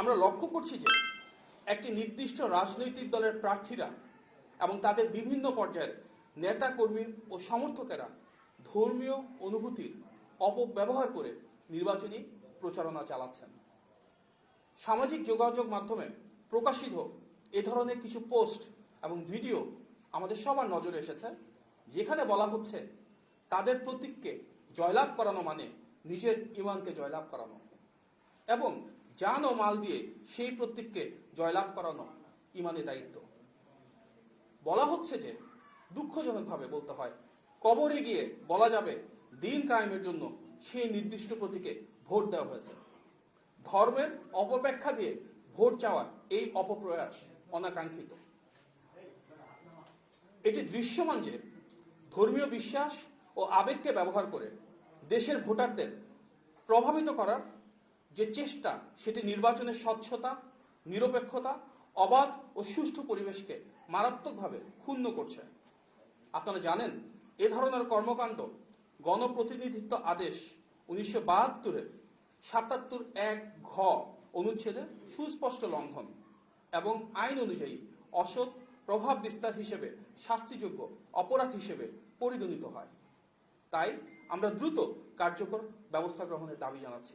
আমরা লক্ষ্য করছি যে একটি নির্দিষ্ট রাজনৈতিক দলের প্রার্থীরা এবং তাদের বিভিন্ন পর্যায়ের নেতা কর্মী ও সমর্থকেরা ধর্মীয় অনুভূতির অপব্যবহার করে নির্বাচনী প্রচারণা চালাচ্ছেন। সামাজিক যোগাযোগ মাধ্যমে প্রকাশিত এ ধরনের কিছু পোস্ট এবং ভিডিও আমাদের সবার নজরে এসেছে, যেখানে বলা হচ্ছে, তাদের প্রতীককে জয়লাভ করানো মানে নিজের ইমানকে জয়লাভ করানো। এবং জান ও মাল দিয়ে সেই প্রতীককে জয়লাভ করানো ইমানের দায়িত্ব। বলা হচ্ছে যে দুঃখজনকভাবে বলতে হয়, কবরে গিয়ে বলা যাবে, দিন কায়েমের জন্য সেই নির্দিষ্ট প্রতীকে ভোট দেওয়া হয়েছে। ধর্মের অপব্যাখ্যা দিয়ে ভোট চাওয়ার এই অপপ্রয়াস অনাকাঙ্ক্ষিত। এটি দৃশ্যমান যে ধর্মীয় বিশ্বাস ও আবেগকে ব্যবহার করে দেশের ভোটারদের প্রভাবিত করার যে চেষ্টা সেটি নির্বাচনের স্বচ্ছতা, নিরপেক্ষতা, অবাধ ও সুষ্ঠু পরিবেশকে মারাত্মকভাবে ক্ষুণ্ণ করছে। আপনারা জানেন, এ ধরনের কর্মকাণ্ড গণপ্রতিনিধিত্ব আদেশ উনিশশো বাহাত্তরের সাতাত্তর এক ঘ অনুচ্ছেদে সুস্পষ্ট লঙ্ঘন এবং আইন অনুযায়ী অসৎ প্রভাব বিস্তার হিসেবে শাস্তিযোগ্য অপরাধ হিসেবে পরিগণিত হয়। তাই আমরা দ্রুত কার্যকর ব্যবস্থা গ্রহণের দাবি জানাচ্ছি।